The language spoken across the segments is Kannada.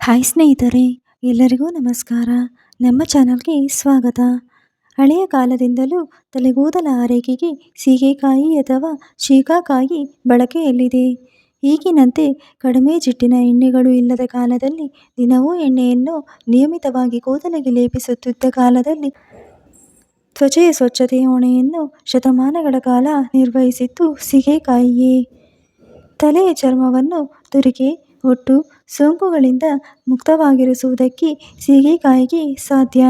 ಹಾಯ್ ಸ್ನೇಹಿತರೆ, ಎಲ್ಲರಿಗೂ ನಮಸ್ಕಾರ. ನಮ್ಮ ಚಾನಲ್ಗೆ ಸ್ವಾಗತ. ಹಳೆಯ ಕಾಲದಿಂದಲೂ ತಲೆಗೂದಲ ಆರೈಕೆಗೆ ಸೀಗೆಕಾಯಿ ಅಥವಾ ಶೀಕಾಕಾಯಿ ಬಳಕೆಯಲ್ಲಿದೆ. ಈಗಿನಂತೆ ಕಡಿಮೆ ಜಿಟ್ಟಿನ ಎಣ್ಣೆಗಳು ಇಲ್ಲದ ಕಾಲದಲ್ಲಿ ದಿನವೂ ಎಣ್ಣೆಯನ್ನು ನಿಯಮಿತವಾಗಿ ಕೂದಲಿಗೆ ಲೇಪಿಸುತ್ತಿದ್ದ ಕಾಲದಲ್ಲಿ ತ್ವಚೆಯ ಸ್ವಚ್ಛತೆಯ ಹೊಣೆಯನ್ನು ಶತಮಾನಗಳ ಕಾಲ ನಿರ್ವಹಿಸಿದ್ದು ಸೀಗೆಕಾಯಿಯೇ. ತಲೆಯ ಚರ್ಮವನ್ನು ತುರಿಕೆ ಹೊಟ್ಟು ಸೋಂಕುಗಳಿಂದ ಮುಕ್ತವಾಗಿರಿಸುವುದಕ್ಕೆ ಸೀಗೆಕಾಯಿಗೆ ಸಾಧ್ಯ.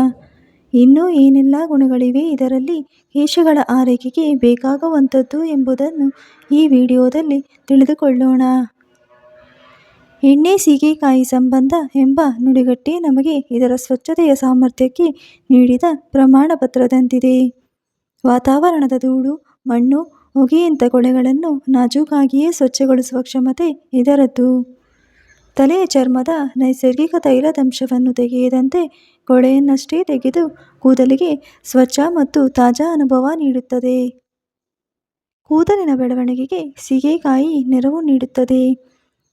ಇನ್ನೂ ಏನೆಲ್ಲ ಗುಣಗಳಿವೆ ಇದರಲ್ಲಿ ಕೇಶಗಳ ಆರೈಕೆಗೆ ಬೇಕಾಗುವಂಥದ್ದು ಎಂಬುದನ್ನು ಈ ವಿಡಿಯೋದಲ್ಲಿ ತಿಳಿದುಕೊಳ್ಳೋಣ. ಎಣ್ಣೆ ಸೀಗೆಕಾಯಿ ಸಂಬಂಧ ಎಂಬ ನುಡಿಗಟ್ಟೆ ನಮಗೆ ಇದರ ಸ್ವಚ್ಛತೆಯ ಸಾಮರ್ಥ್ಯಕ್ಕೆ ನೀಡಿದ ಪ್ರಮಾಣ ಪತ್ರದಂತಿದೆ ವಾತಾವರಣದ ಧೂಳು, ಮಣ್ಣು, ಹೊಗೆಯಂಥ ಕೊಳೆಗಳನ್ನು ನಾಜೂಕಾಗಿಯೇ ಸ್ವಚ್ಛಗೊಳಿಸುವ ಕ್ಷಮತೆ ಇದರದ್ದು. ತಲೆಯ ಚರ್ಮದ ನೈಸರ್ಗಿಕ ತೈಲದಂಶವನ್ನು ತೆಗೆಯದಂತೆ ಕೊಳೆಯನ್ನಷ್ಟೇ ತೆಗೆದು ಕೂದಲಿಗೆ ಸ್ವಚ್ಛ ಮತ್ತು ತಾಜಾ ಅನುಭವ ನೀಡುತ್ತದೆ. ಕೂದಲಿನ ಬೆಳವಣಿಗೆಗೆ ಸೀಗೆಕಾಯಿ ನೆರವು ನೀಡುತ್ತದೆ.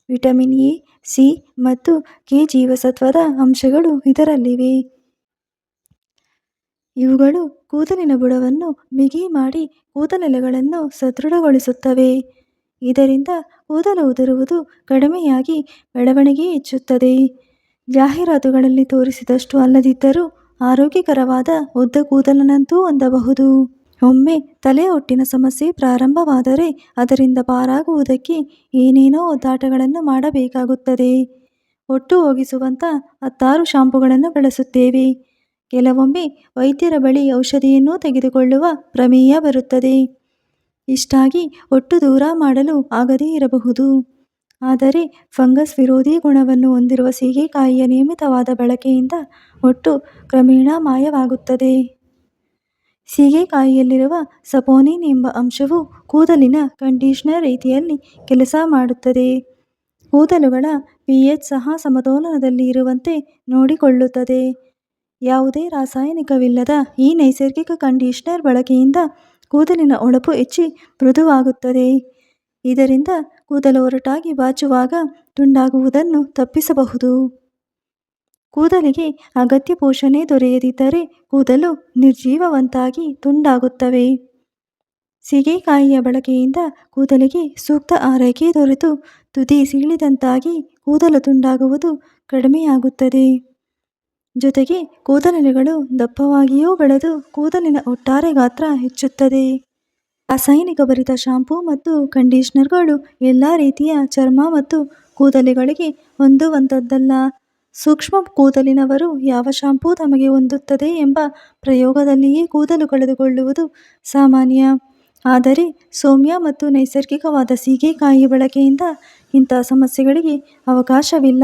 ವಿಟಮಿನ್ ಎ, ಸಿ ಮತ್ತು ಕೆ ಜೀವಸತ್ವದ ಅಂಶಗಳು ಇದರಲ್ಲಿವೆ. ಇವುಗಳು ಕೂದಲಿನ ಬುಡವನ್ನು ಬಿಗಿ ಮಾಡಿ ಕೂದಲೆಲೆಗಳನ್ನು ಸದೃಢಗೊಳಿಸುತ್ತವೆ. ಇದರಿಂದ ಕೂದಲು ಉದುರುವುದು ಕಡಿಮೆಯಾಗಿ ಬೆಳವಣಿಗೆ ಹೆಚ್ಚುತ್ತದೆ. ಜಾಹೀರಾತುಗಳಲ್ಲಿ ತೋರಿಸಿದಷ್ಟು ಅಲ್ಲದಿದ್ದರೂ ಆರೋಗ್ಯಕರವಾದ ಉದ್ದ ಕೂದಲನಂತೂ ಹೊಂದಬಹುದು. ಒಮ್ಮೆ ತಲೆ ಹೊಟ್ಟಿನ ಸಮಸ್ಯೆ ಪ್ರಾರಂಭವಾದರೆ ಅದರಿಂದ ಪಾರಾಗುವುದಕ್ಕೆ ಏನೇನೋ ಒದ್ದಾಟಗಳನ್ನು ಮಾಡಬೇಕಾಗುತ್ತದೆ. ಹೊಟ್ಟು ಹೋಗಿಸುವಂಥ ಹತ್ತಾರು ಶಾಂಪುಗಳನ್ನು ಬಳಸುತ್ತೇವೆ. ಕೆಲವೊಮ್ಮೆ ವೈದ್ಯರ ಬಳಿ ಔಷಧಿಯನ್ನೂ ತೆಗೆದುಕೊಳ್ಳುವ ಪ್ರಮೇಯ ಬರುತ್ತದೆ. ಇಷ್ಟಾಗಿ ಒಟ್ಟು ದೂರ ಮಾಡಲು ಆಗದೇ ಇರಬಹುದು. ಆದರೆ ಫಂಗಸ್ ವಿರೋಧಿ ಗುಣವನ್ನು ಹೊಂದಿರುವ ಸೀಗೆಕಾಯಿಯ ನಿಯಮಿತವಾದ ಬಳಕೆಯಿಂದ ಒಟ್ಟು ಕ್ರಮೇಣ ಮಾಯವಾಗುತ್ತದೆ. ಸೀಗೆಕಾಯಿಯಲ್ಲಿರುವ ಸಪೋನಿನ್ ಎಂಬ ಅಂಶವು ಕೂದಲಿನ ಕಂಡೀಷನರ್ ರೀತಿಯಲ್ಲಿ ಕೆಲಸ ಮಾಡುತ್ತದೆ. ಕೂದಲುಗಳ ಪಿ ಎಚ್ ಸಹ ಸಮತೋಲನದಲ್ಲಿ ಇರುವಂತೆ ನೋಡಿಕೊಳ್ಳುತ್ತದೆ. ಯಾವುದೇ ರಾಸಾಯನಿಕವಿಲ್ಲದ ಈ ನೈಸರ್ಗಿಕ ಕಂಡೀಷನರ್ ಬಳಕೆಯಿಂದ ಕೂದಲಿನ ಹೊಳಪು ಹೆಚ್ಚಿ ಮೃದುವಾಗುತ್ತದೆ. ಇದರಿಂದ ಕೂದಲು ಒರಟಾಗಿ ಬಾಚುವಾಗ ತುಂಡಾಗುವುದನ್ನು ತಪ್ಪಿಸಬಹುದು. ಕೂದಲಿಗೆ ಅಗತ್ಯ ಪೋಷಣೆ ದೊರೆಯದಿದ್ದರೆ ಕೂದಲು ನಿರ್ಜೀವವಂತಾಗಿ ತುಂಡಾಗುತ್ತವೆ. ಸೀಗೆಕಾಯಿಯ ಬಳಕೆಯಿಂದ ಕೂದಲಿಗೆ ಸೂಕ್ತ ಆರೈಕೆ ದೊರೆತು, ತುದಿ ಸೀಳಿದಂತಾಗಿ ಕೂದಲು ತುಂಡಾಗುವುದು ಕಡಿಮೆಯಾಗುತ್ತದೆ. ಜೊತೆಗೆ ಕೂದಲೆಲೆಗಳು ದಪ್ಪವಾಗಿಯೂ ಬೆಳೆದು ಕೂದಲಿನ ಒಟ್ಟಾರೆ ಗಾತ್ರ ಹೆಚ್ಚುತ್ತದೆ. ರಾಸಾಯನಿಕ ಭರಿತ ಶಾಂಪೂ ಮತ್ತು ಕಂಡೀಷನರ್ಗಳು ಎಲ್ಲ ರೀತಿಯ ಚರ್ಮ ಮತ್ತು ಕೂದಲಿಗಳಿಗೆ ಹೊಂದುವಂಥದ್ದಲ್ಲ ಸೂಕ್ಷ್ಮ ಕೂದಲಿನವರು ಯಾವ ಶಾಂಪೂ ತಮಗೆ ಹೊಂದುತ್ತದೆ ಎಂಬ ಪ್ರಯೋಗದಲ್ಲಿಯೇ ಕೂದಲು ಕಳೆದುಕೊಳ್ಳುವುದು ಸಾಮಾನ್ಯ. ಆದರೆ ಸೌಮ್ಯ ಮತ್ತು ನೈಸರ್ಗಿಕವಾದ ಸೀಗೆಕಾಯಿ ಬಳಕೆಯಿಂದ ಇಂಥ ಸಮಸ್ಯೆಗಳಿಗೆ ಅವಕಾಶವಿಲ್ಲ.